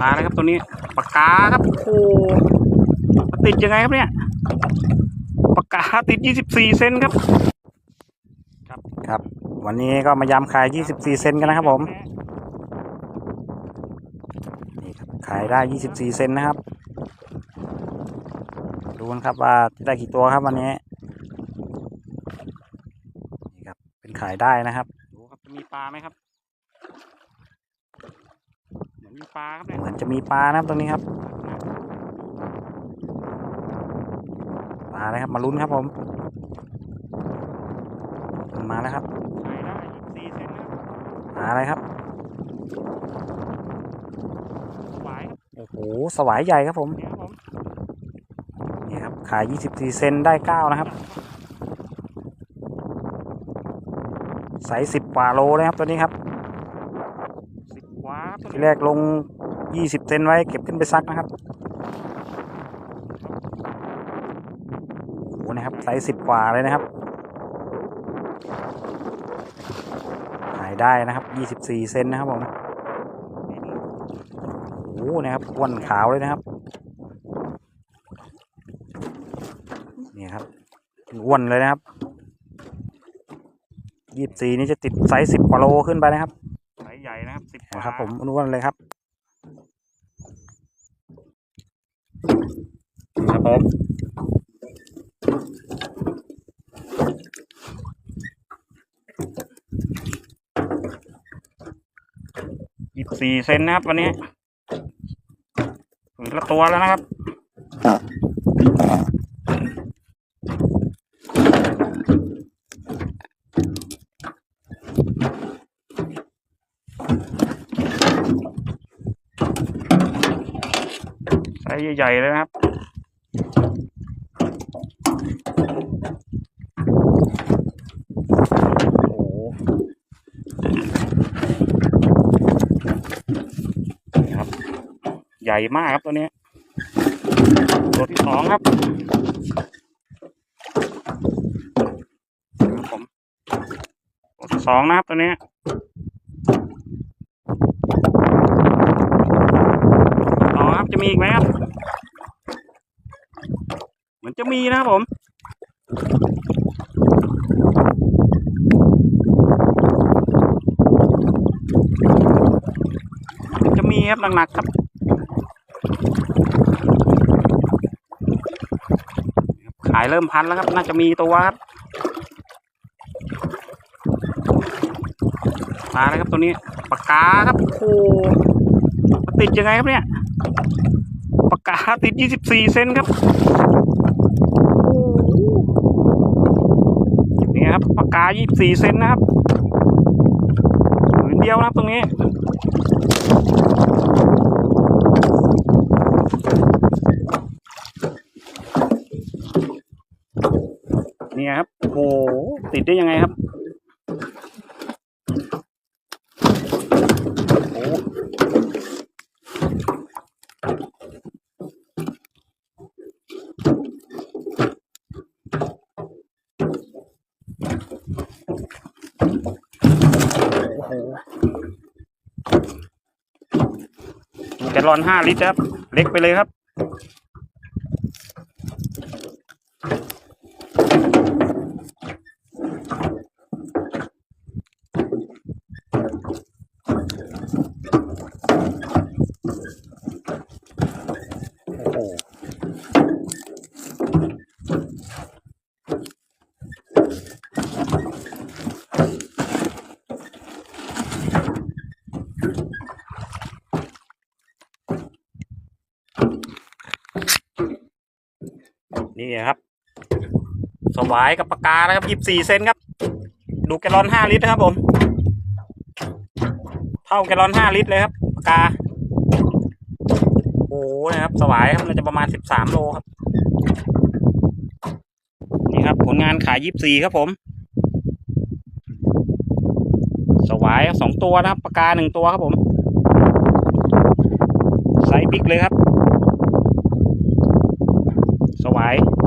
มาแล้วครับตัวนี้ปากกาครับโอ้โหมันติดยังไงครับเนี่ยปากกาติด 24 เซนครับ ครับครับ วันนี้ก็มายำขาย 24 เซนกันนะครับผมนี่ครับขายได้ 24 เซนนะครับ ดูกันครับว่าได้กี่ตัวครับวันนี้นี่ครับเป็นขายได้นะครับดูครับจะมีปลาไหมครับเห มือนมีปลาครับเนี่ยเหมือนจะมีปลานะครับตรงนี้ครับปลาเลยครับมาลุ้นครับผมมาแล้วครับขายได้ยี่สิบสี่เซนครับมาอะไรครับสวายครับโอ้โหสวายใหญ่ครับผมเนี่ยครับผมนี่ครับขายยี่สิบสี่เซนได้เก้านะครับไซส์สิบกว่าโลเลยครับตัวนี้ครับสิบกว่า ทีแรกลงยี่สิบเซนไว้เก็บขึ้นไปซักนะครับโอ้โหนะครับไซส์สิบกว่าเลยนะครับขายได้นะครับยี่สิบสี่เซนนะครับผมโอ้โหนะครับอ้วนขาวเลยนะครับนี่ครับอ้วนเลยนะครับยี่สิบสี่นี่จะติดไซส์สิบกว่าโลขึ้นไปนะครับ นะครับสิบนะครับ ผมอ้วนๆเลยครับครับผมยี่สิบสี่เซนนะครับ วันนี้ถึงละตัวแล้วนะครับ ใหญ่ๆเลยนะครับโอ้โหครับใหญ่มากครับตัวนี้ ตัวที่สองครับผมตัวที่สองนะครับตัวนี้ต่อครับจะมีอีกไหมครับ จะมีนะครับผมจะมีครับหนักๆครับขายเริ่มพันแล้วครับ น่าจะมีตัวครับมาแล้วครับตัวนี้ปากกาครับโอ้โหติดยังไงครับเนี่ยปากกาติด 24 เซนครับโอ้โห นี่ครับปากกา 24 เซนนะครับผืนเดียวนะครับตรงนี้เนี่ยครับโอ้โหติดได้ยังไงครับ แกลลอนห้าลิตรครับ เล็กไปเลยครับ นี่ครับ สวายกับปากกานะครับยี่สี่เซนครับ ดูแกลลอนห้าลิตรนะครับผม เท่าแกลลอนห้าลิตรเลยครับปากกา โอ้นะครับ สวายครับน่าจะประมาณสิบสามโลครับ นี่ครับ ผลงานขายยี่สี่ครับผม สวายสองตัวนะครับปากกาหนึ่งตัวครับผม ไซส์บิ๊กเลยครับ สวาย